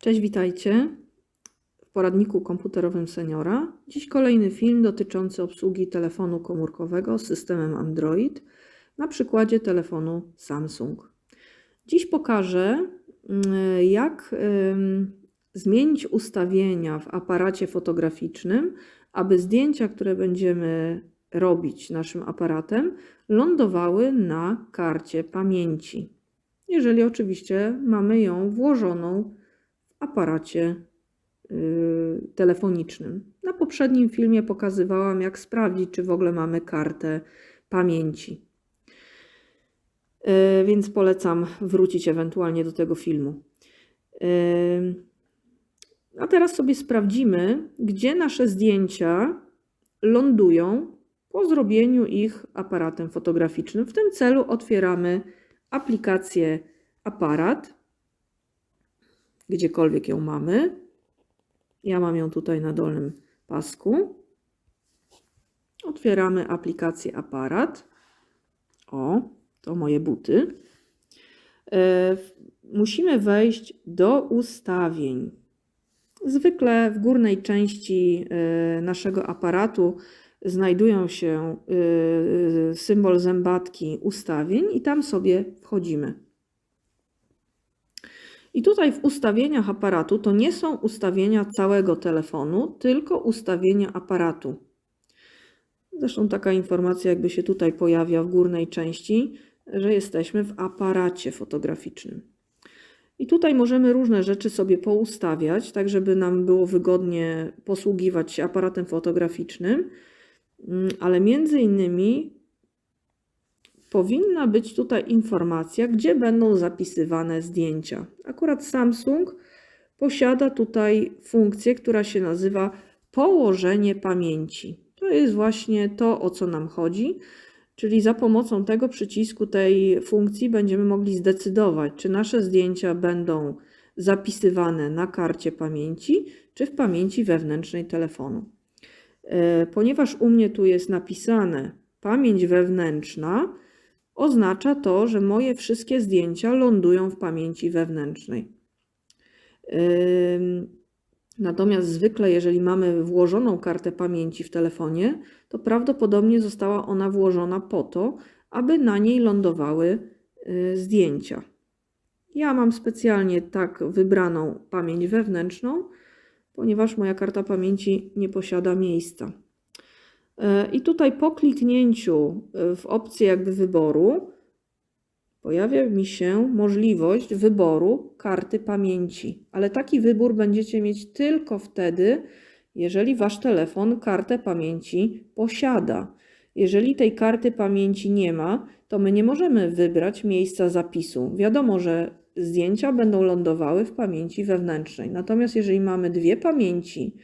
Cześć, witajcie w poradniku komputerowym seniora. Dziś kolejny film dotyczący obsługi telefonu komórkowego z systemem Android na przykładzie telefonu Samsung. Dziś pokażę, mm, jak zmienić ustawienia w aparacie fotograficznym, aby zdjęcia, które będziemy robić naszym aparatem, lądowały na karcie pamięci. Jeżeli oczywiście mamy ją włożoną aparacie y, telefonicznym. Na poprzednim filmie pokazywałam, jak sprawdzić, czy w ogóle mamy kartę pamięci. Y, więc polecam wrócić ewentualnie do tego filmu. Y, a teraz sobie sprawdzimy, gdzie nasze zdjęcia lądują po zrobieniu ich aparatem fotograficznym. W tym celu otwieramy aplikację Aparat gdziekolwiek ją mamy. Ja mam ją tutaj na dolnym pasku. Otwieramy aplikację aparat. O, to moje buty. E, musimy wejść do ustawień. Zwykle w górnej części e, naszego aparatu znajdują się e, symbol zębatki ustawień i tam sobie wchodzimy. I tutaj w ustawieniach aparatu to nie są ustawienia całego telefonu, tylko ustawienia aparatu. Zresztą taka informacja jakby się tutaj pojawia w górnej części, że jesteśmy w aparacie fotograficznym. I tutaj możemy różne rzeczy sobie poustawiać, tak żeby nam było wygodnie posługiwać się aparatem fotograficznym, mm, ale między innymi powinna być tutaj informacja, gdzie będą zapisywane zdjęcia. Akurat Samsung posiada tutaj funkcję, która się nazywa położenie pamięci. To jest właśnie to, o co nam chodzi, czyli za pomocą tego przycisku tej funkcji będziemy mogli zdecydować, czy nasze zdjęcia będą zapisywane na karcie pamięci, czy w pamięci wewnętrznej telefonu. E, ponieważ u mnie tu jest napisane pamięć wewnętrzna, oznacza to, że moje wszystkie zdjęcia lądują w pamięci wewnętrznej. Natomiast zwykle, jeżeli mamy włożoną kartę pamięci w telefonie, to prawdopodobnie została ona włożona po to, aby na niej lądowały y, zdjęcia. Ja mam specjalnie tak wybraną pamięć wewnętrzną, ponieważ moja karta pamięci nie posiada miejsca. E, I tutaj po kliknięciu e, w opcję jakby wyboru pojawia mi się możliwość wyboru karty pamięci. Ale taki wybór będziecie mieć tylko wtedy, jeżeli wasz telefon kartę pamięci posiada. Jeżeli tej karty pamięci nie ma, to my nie możemy wybrać miejsca zapisu. Wiadomo, że zdjęcia będą lądowały w pamięci wewnętrznej. Natomiast jeżeli mamy dwie pamięci,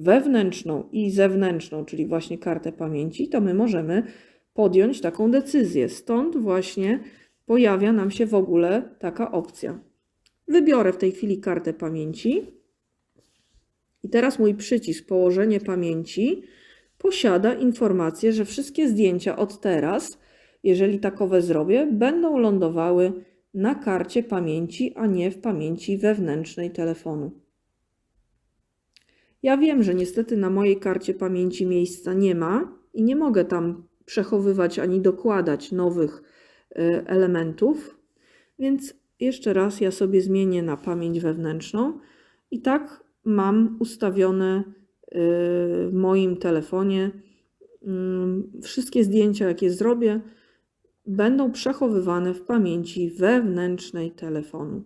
wewnętrzną i zewnętrzną, czyli właśnie kartę pamięci, to my możemy podjąć taką decyzję. Stąd właśnie pojawia nam się w ogóle taka opcja. Wybiorę w tej chwili kartę pamięci i teraz mój przycisk położenie pamięci posiada informację, że wszystkie zdjęcia od teraz, jeżeli takowe zrobię, będą lądowały na karcie pamięci, a nie w pamięci wewnętrznej telefonu. Ja wiem, że niestety na mojej karcie pamięci miejsca nie ma i nie mogę tam przechowywać ani dokładać nowych y, elementów, więc jeszcze raz ja sobie zmienię na pamięć wewnętrzną i tak mam ustawione y, w moim telefonie mm, wszystkie zdjęcia, jakie zrobię, będą przechowywane w pamięci wewnętrznej telefonu.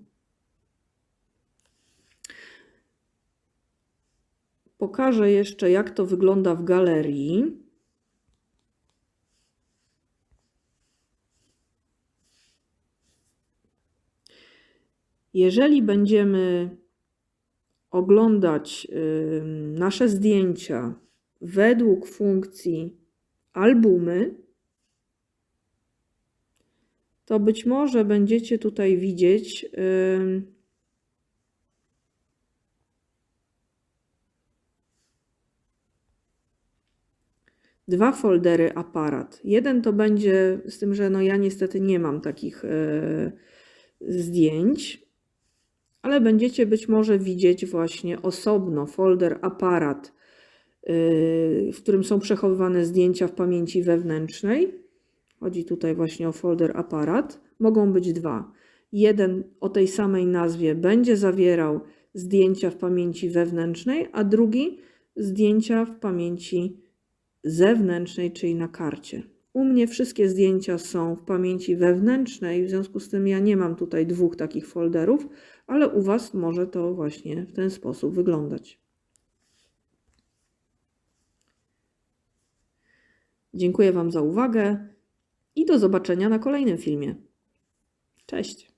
Pokażę jeszcze, jak to wygląda w galerii. Jeżeli będziemy oglądać nasze zdjęcia według funkcji albumy, to być może będziecie tutaj widzieć dwa foldery aparat. Jeden to będzie, z tym, że no ja niestety nie mam takich e, zdjęć, ale będziecie być może widzieć właśnie osobno folder aparat, yy, w którym są przechowywane zdjęcia w pamięci wewnętrznej. Chodzi tutaj właśnie o folder aparat. Mogą być dwa. Jeden o tej samej nazwie będzie zawierał zdjęcia w pamięci wewnętrznej, a drugi zdjęcia w pamięci zewnętrznej, czyli na karcie. U mnie wszystkie zdjęcia są w pamięci wewnętrznej, w związku z tym ja nie mam tutaj dwóch takich folderów, ale u Was może to właśnie w ten sposób wyglądać. Dziękuję Wam za uwagę i do zobaczenia na kolejnym filmie. Cześć!